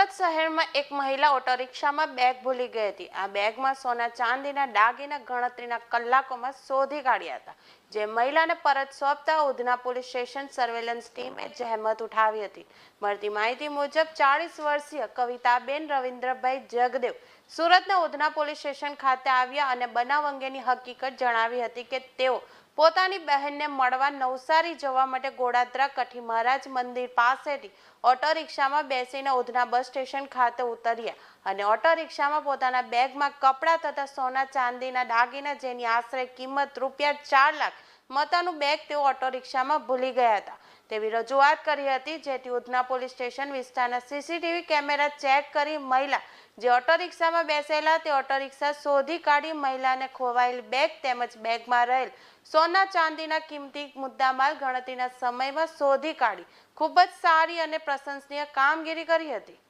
એક મહિલા ઓટો રિક્ષામાં બેગ ભૂલી ગઈ હતી. આ બેગમાં સોના ચાંદીના દાગીના ગણતરીના કલાકોમાં શોધી કાઢ્યા હતા, જે મહિલાને પરત સોંપતા ઉધના પોલીસ સ્ટેશન સર્વેલન્સ ટીમે જહેમત ઉઠાવી હતી. મળતી માહિતી મુજબ, ચાળીસ વર્ષીય કવિતાબેન રવિન્દ્રભાઈ જગદેવ સુરતના ઉધના પોલીસ સ્ટેશન ખાતે આવ્યા અને બનાવ અંગેની હકીકત જણાવી હતી કે તેઓ પોતાની બહેનને મળવા નવસારી જવા માટે ગોડાદરા કઠી મહારાજ મંદિર પાસેથી ઓટો રિક્ષામાં બેસીને ઉધના બસ સ્ટેશન ખાતે ઉતર્યા અને ઓટો રિક્ષામાં પોતાના બેગમાં કપડાં તથા સોના ચાંદીના દાગીના જેની આશરે કિંમત રૂપિયા ચાર લાખ મતાનું બેગ તેઓ ઓટો રિક્ષામાં ભૂલી ગયા હતા. તેવી રજૂઆત કરી હતી જેથી ઉધના પોલીસ સ્ટેશન વિસ્તારના સીસીટીવી કેમેરા ચેક કરી મહિલા જે ઓટો રિક્ષામાં બેસેલા તે ઓટો રિક્ષા શોધી કાઢી મહિલાને ખોવાયેલ બેગ તેમજ બેગમાં રહેલ સોના ચાંદીના કિંમતી મુદ્દામાલ ગણતરીના સમયમાં શોધી કાઢી. ખૂબ જ સારી અને પ્રશંસનીય કામગીરી કરી હતી.